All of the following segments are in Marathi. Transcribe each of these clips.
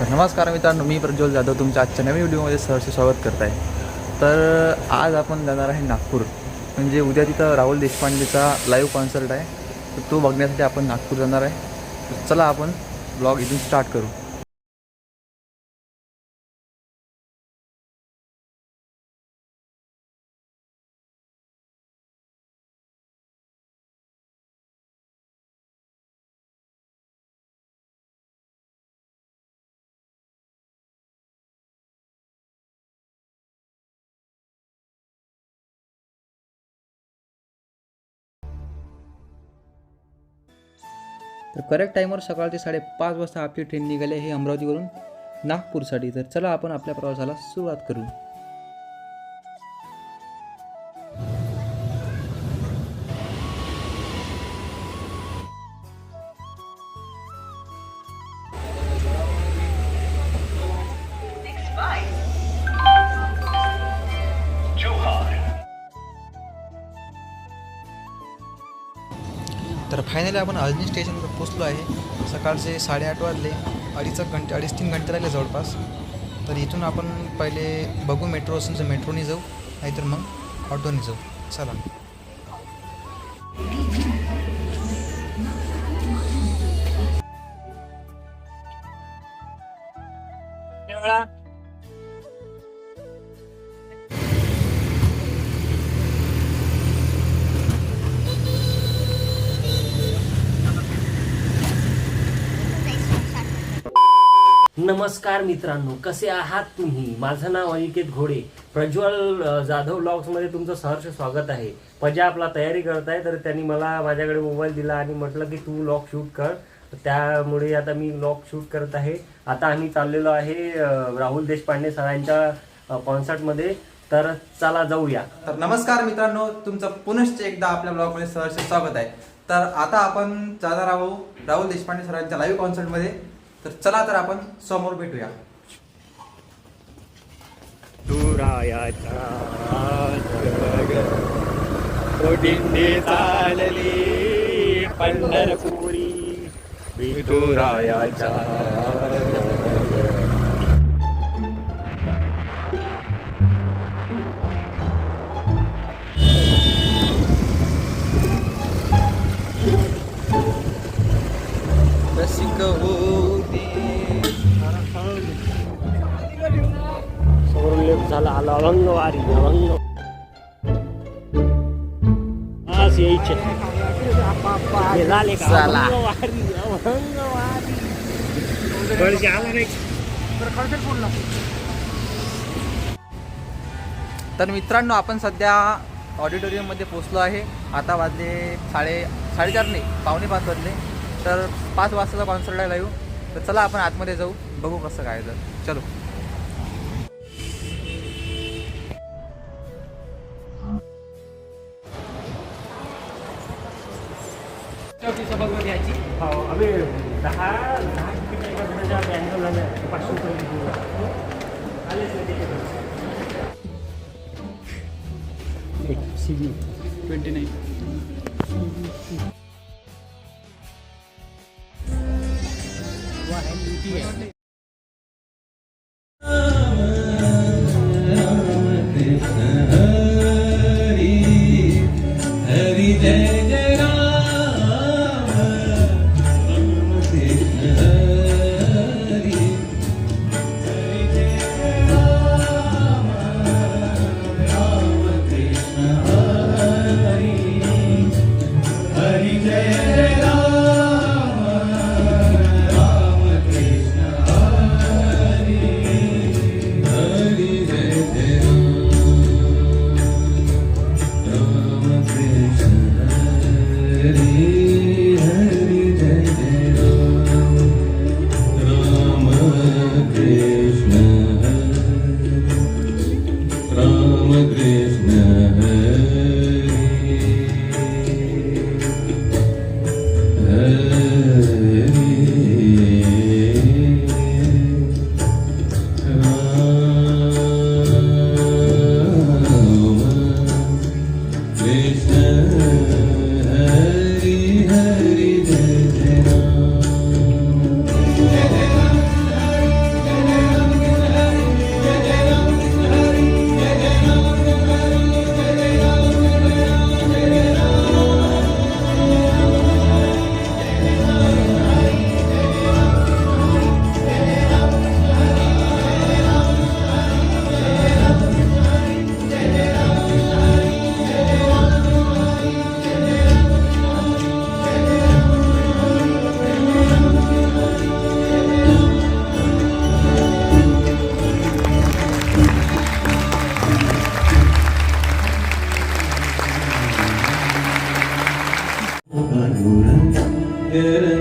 तर नमस्कार मित्रांनो मी प्रज्वल जाधव तुमच्या आजच्या नवीन व्हिडिओमध्ये सहर्ष स्वागत करत आहे तर आज आपण जाणार आहे नागपूर. म्हणजे उद्या तिथं राहुल देशपांडेचा लाईव्ह कॉन्सर्ट आहे. तर तो बघण्यासाठी आपण नागपूर जाणार आहे. तर चला आपण ब्लॉग इथून स्टार्ट करू. तर करेक्ट टाईमवर सकाळचे साडेपाच वाजता आपली ट्रेन निघाली आहे अमरावतीवरून नागपूरसाठी. तर चला आपण आपल्या प्रवासाला सुरुवात करू. तर फायनली आपण अजनी स्टेशनवर पोचलो आहे. सकाळचे साडेआठ वाजले. अडीच घंटे अडीच तीन घंटे लागले जवळपास. तर इथून आपण पहिले बघू मेट्रो असून तर मेट्रोने जाऊ नाहीतर मग ऑटोने जाऊ. चला. नमस्कार मित्रांनो कसे आहात तुम्ही? माझं नाव अनिकेत घोडे. प्रज्वल जाधव ब्लॉग्समध्ये तुमचं सहर्ष स्वागत आहे. पजा आपला तयारी करत आहे तर त्यांनी मला माझ्याकडे मोबाईल दिला आणि म्हटलं की तू लॉक शूट कर. त्यामुळे आता मी लॉक शूट करत आहे. आता आम्ही चाललेलो आहे राहुल देशपांडे सरांच्या कॉन्सर्टमध्ये तर चला जाऊया. तर नमस्कार मित्रांनो तुमचं पुनश्च एकदा आपल्या ब्लॉगमध्ये सहर्ष स्वागत आहे. तर आता आपण जाणार आहोत राहुल देशपांडे सरांच्या लाईव्ह कॉन्सर्टमध्ये तर चला तर आपण समोर भेटूया. चालली पंढरपुरी विठुरायाच्या झाला. तर मित्रांनो आपण सध्या ऑडिटोरियममध्ये पोचलो आहे. आता वाजले साडे साडेचार नाही पावणे पाच वाजले. तर पाच वाजताचा कॉन्सर्ट आहे लाईव्ह तर चला आपण आतमध्ये जाऊ. बघू कसं काय तर चलो. CG. ट्वेंटी नाईन वा, гріх не good.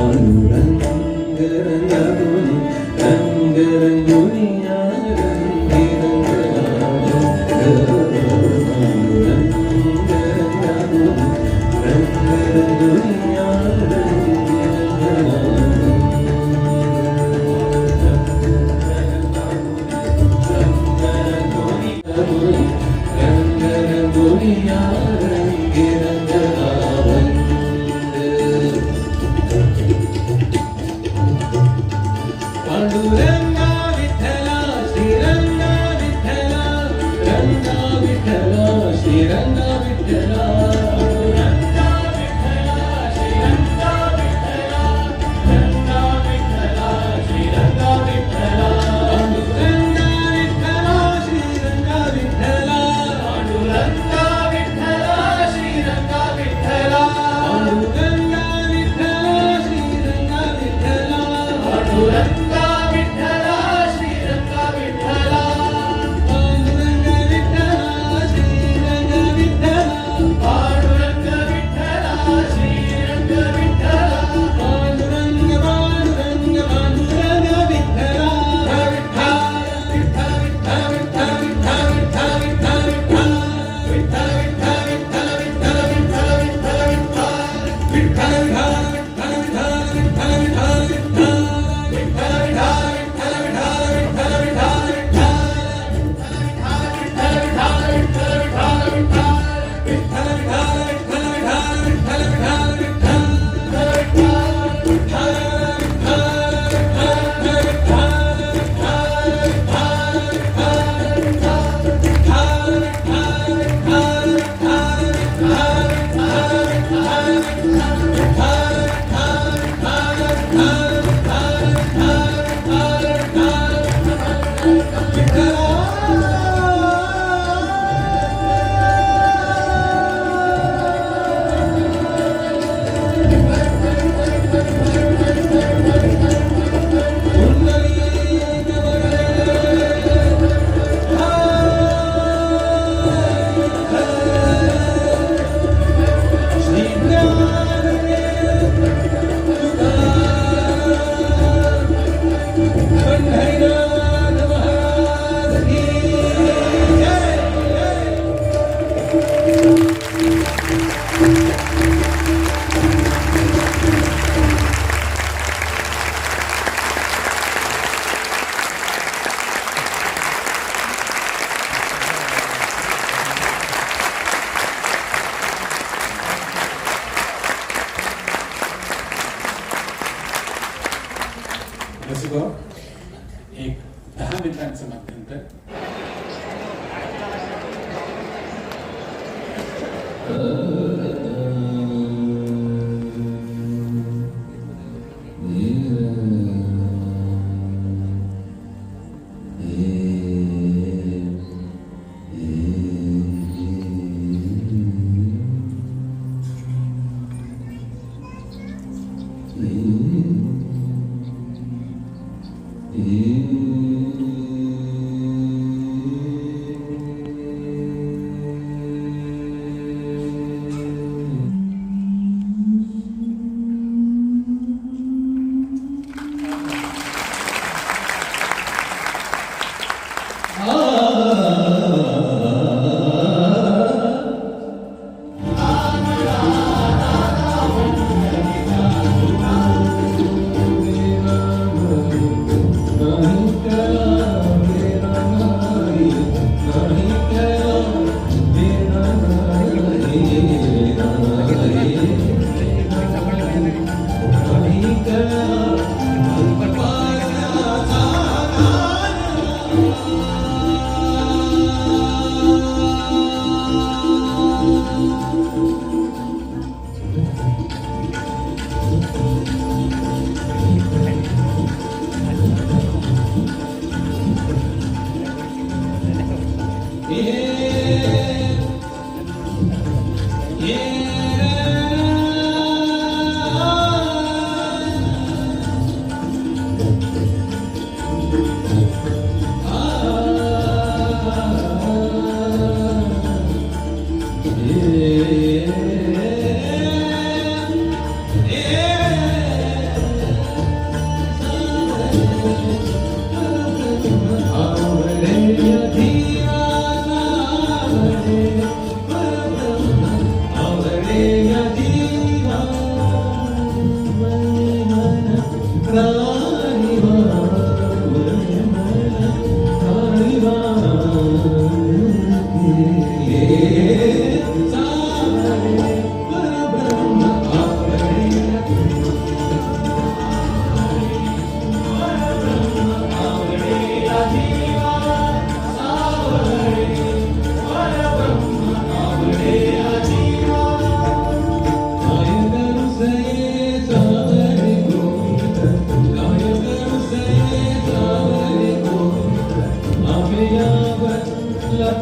Anurag.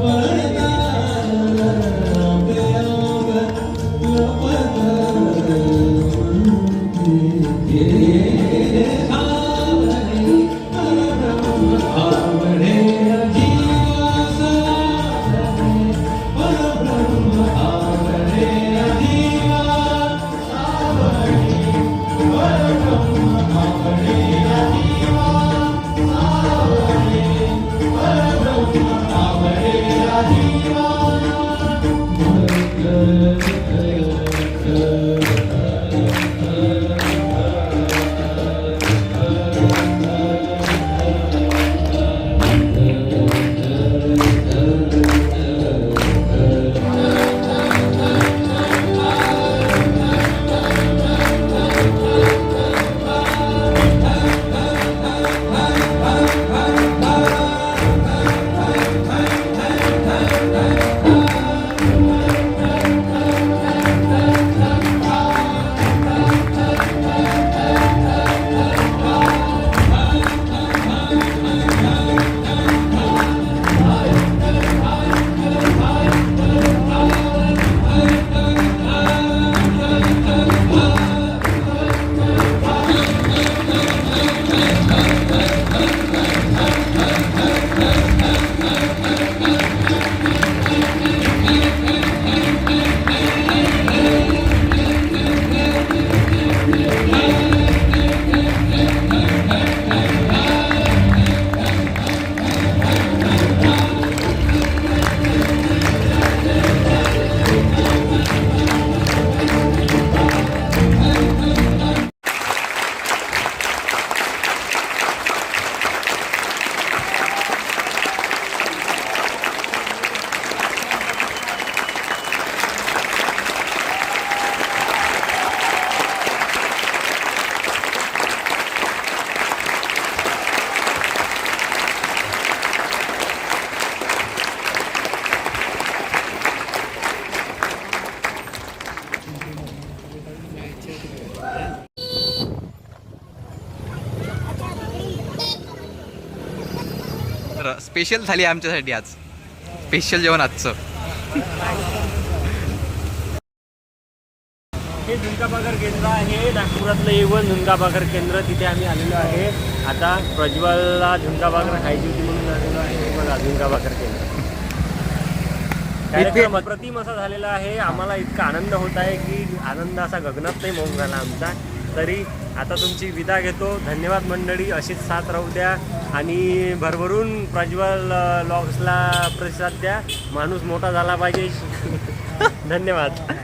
तर स्पेशल थाली आहे आमच्यासाठी आज. स्पेशल जेवण आजचं. हे झुणकाभाकर केंद्र आहे. नागपुरातलं येवन झुणकाभाकर केंद्र. तिथे आम्ही आलेलो आहे. आता प्रज्वलला झुणकाभाकर खायची होती म्हणून आलेलो आहे. बघा झुणकाभाकर केंद्र. कार्यक्रम अप्रतिम असा झालेला आहे. आम्हाला इतका आनंद होत आहे की आनंद असा गगनात नाही मौन झाला आमचा. तरी आता तुमची विदा घेतो. धन्यवाद मंडळी. अशीच साथ राहू द्या. आणि भरभरून प्रज्वल लॉग्सला प्रतिसाद द्या. माणूस मोठा झाला पाहिजे. धन्यवाद.